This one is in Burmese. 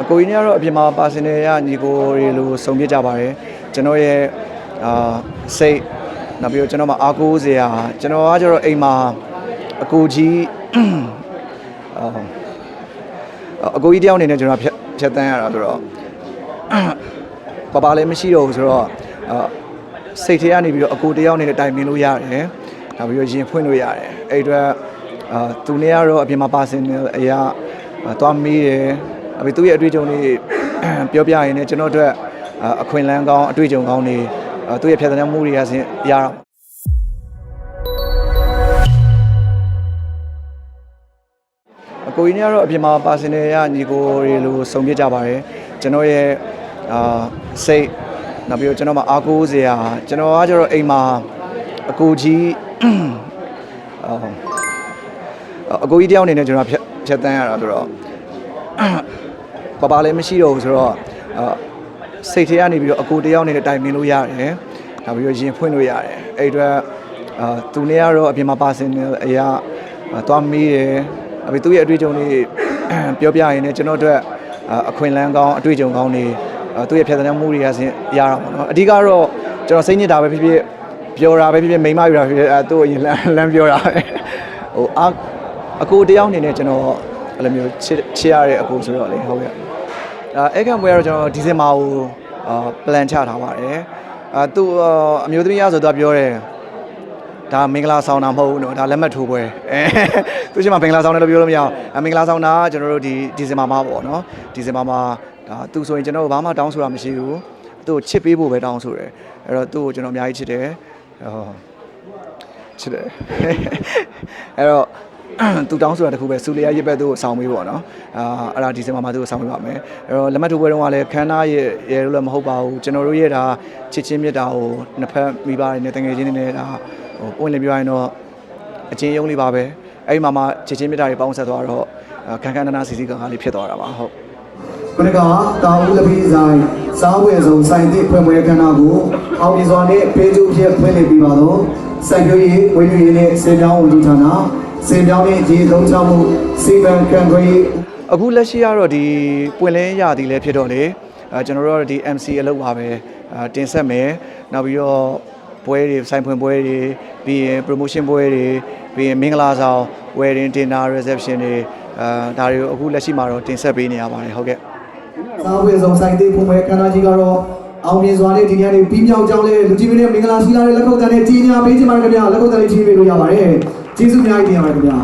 အကိုကြီးနဲ့ကတော့အပြင်မှာပါစင်နယ်ရညီကိုတွေလိုစုံပြစ်ကြပါတယ်ကျွန်တော်ရဲ့အာစိတ်နောက်ပြီးတော့ကျွန်တော်မှာအားကိုးစရာကျွန်တော်ကကျတော့အိမ်မှာအကိုကြီးအာအကိုကြီးတယောက်အနေနဲ့ကျွန်တော်ဖြတ်ဖြတ်တန်းရတာဆိုတော့ပပလည်းမရှိတော့ဘူးဆိုတော့အာစိတ်ထဲကနေပြီးတော့အကိုတယောက်အနေနဲ့တိုင်ပင်လို့ရတယ်နောက်ပြီးတော့ရင်ဖွင့်လို့ရတယ်အဲ့အတွက်အာသူနဲ့ကတော့အပြင်မှာပါစင်နေအရာအာသွားမေးတယ် အပြင်သူ့ရဲ့အတွေ့အကြုံတွေပြောပြရင်လည်းကျွန်တော်တို့အာအခွင့်အလန်းကောင်းအတွေ့အကြုံကောင်းတွေအာသူ့ရဲ့ဖြတ်သန်းမှုတွေကစင်ရတာပေါ့အကိုကြီးနဲ့ကတော့အပြင်မှာပါစင်နယ်ရညီကိုတွေလိုစုံပြစ်ကြပါတယ်ကျွန်တော်ရဲ့အာစိတ်နောက်ပြီးတော့ကျွန်တော်မှာအားကိုးစရာကျွန်တော်ကကျတော့အိမ်မှာအကိုကြီးအာအကိုကြီးတယောက်အနေနဲ့ကျွန်တော်ဖြတ်ဖြတ်တန်းရတာဆိုတော့ ပပလည်းမရှိတော့ဘူးဆိုတော့အာစိတ်ထဲကနေပြီးတော့အကိုတယောက်အနေနဲ့တိုင်ပင်လို့ရတယ်နောက်ပြီးတော့ရင်ဖွင့်လို့ရတယ်အဲ့အတွက်အာသူနဲ့ကတော့အပြင်မှာပါစင်နေအရာအာသွားမေးတယ်အပြင်သူ့ရဲ့အတွေ့အကြုံတွေပြောပြရင်လည်းကျွန်တော်တို့အာအခွင့်အလန်းကောင်းအတွေ့အကြုံကောင်းတွေအာသူ့ရဲ့ဖြတ်သန်းမှုတွေကစင်ရတာပေါ့နော်အဓိကတော့ကျွန်တော်စိတ်ညစ်တာပဲဖြစ်ဖြစ်ပြောတာပဲဖြစ်ဖြစ်မိမ့်မပြတာဖြစ်ဖြစ်အဲသူ့ကိုရင်လမ်းလမ်းပြောတာပဲဟိုအာအကိုတယောက်အနေနဲ့ကျွန်တော် အဲ့လိုမျိုးချစ်ချစ်ရတဲ့အကူဆိုတော့လေဟုတ်ရဲ့အဲအဲ့ကံပွဲကတော့ကျွန်တော်ဒီဇင်ဘာကိုအာ plan ချထားပါတယ်အာသူအမျိုးသမီးရဆိုတော့ပြောတယ်ဒါမင်္ဂလာဆောင်တာမဟုတ်ဘူးနော်ဒါလက်မှတ်ထိုးပွဲအဲသူချင်းမှာမင်္ဂလာဆောင်တယ်လို့ပြောလို့မရအောင်မင်္ဂလာဆောင်တာကျွန်တော်တို့ဒီဒီဇင်ဘာမှာပေါ့နော်ဒီဇင်ဘာမှာဒါသူဆိုရင်ကျွန်တော်တို့ဘာမှတောင်းဆိုတာမရှိဘူးသူ့ကိုချစ်ပေးဖို့ပဲတောင်းဆိုတယ်အဲ့တော့သူ့ကိုကျွန်တော်အများကြီးချစ်တယ်ဟောချစ်တယ်အဲ့တော့ သူတောင်းဆိုတာတခုပဲစူလျာရစ်ဘက်သူ့ကိုဆောင်းပေးပေါ့နော်အာအဲ့ဒါဒီဇင်ဘာမှာသူ့ကိုဆောင်းပေးပါမယ်အဲ့တော့လက်မှတ်ထိုးပွဲတုန်းကလည်းခန်းသားရဲ့ရဲလို့လည်းမဟုတ်ပါဘူးကျွန်တော်တို့ရဲ့ဒါချစ်ချင်းမြတ်တာကိုနှစ်ဖက်မိဘတွေနဲ့တငယ်ချင်းတွေနဲ့ဒါဟိုပွင့်လင်းပြရရင်တော့အချင်းယုံလေးပါပဲအဲ့ဒီမှာမှချစ်ချင်းမြတ်တာတွေပေါင်းဆက်သွားတော့အာခန်းခန်းနာနာစီစီကံကားလေးဖြစ်သွားတာပါဟုတ်မနကတာဦးလပီဆိုင်စားဝယ်ဆုံးဆိုင်တိဖွင့်ပွဲခန္ဓာကိုအောင်မြင်စွာနဲ့ပေးကျိုးဖြစ်ဖွင့်လှစ်ပြီးပါတော့စိုက်ပျိုးရေးဝင်းမြူရေးနဲ့စေပြောင်းဝန်ကြီးဌာန စေပြောင်းနဲ့ရေသုံးချမှုစီမံခန့်ခွဲရေးအခုလက်ရှိကတော့ဒီပွင့်လင်းရသည်လည်းဖြစ်တော့လေအဲကျွန်တော်တို့ကတော့ဒီ MC အလုပ်ပါပဲအဲတင်ဆက်မယ်နောက်ပြီးတော့ပွဲတွေစိုင်းဖွင့်ပွဲတွေပြီးရင် promotion ပွဲတွေပြီးရင်မင်္ဂလာဆောင် wedding dinner reception တွေအဲဒါတွေကိုအခုလက်ရှိမှာတော့တင်ဆက်ပေးနေရပါတယ်ဟုတ်ကဲ့စားဝယ်ဆုံးဆိုင်တိဖွင့်ပွဲခန္ဓာကြီးကတော့အောင်မြင်စွာနဲ့ဒီနေ့နေ့ပြီးမြောက်ကြောင်းလဲလူကြီးမင်းနဲ့မင်္ဂလာရှိလာတဲ့လက်ခုပ်တန်းနဲ့ကြီးညာပေးချင်ပါတယ်ခင်ဗျာလက်ခုပ်တန်းလေးကြီးပေးလို့ရပါတယ် ကျေးဇူးအများကြီးတင်ပါတယ်ခင်ဗျာ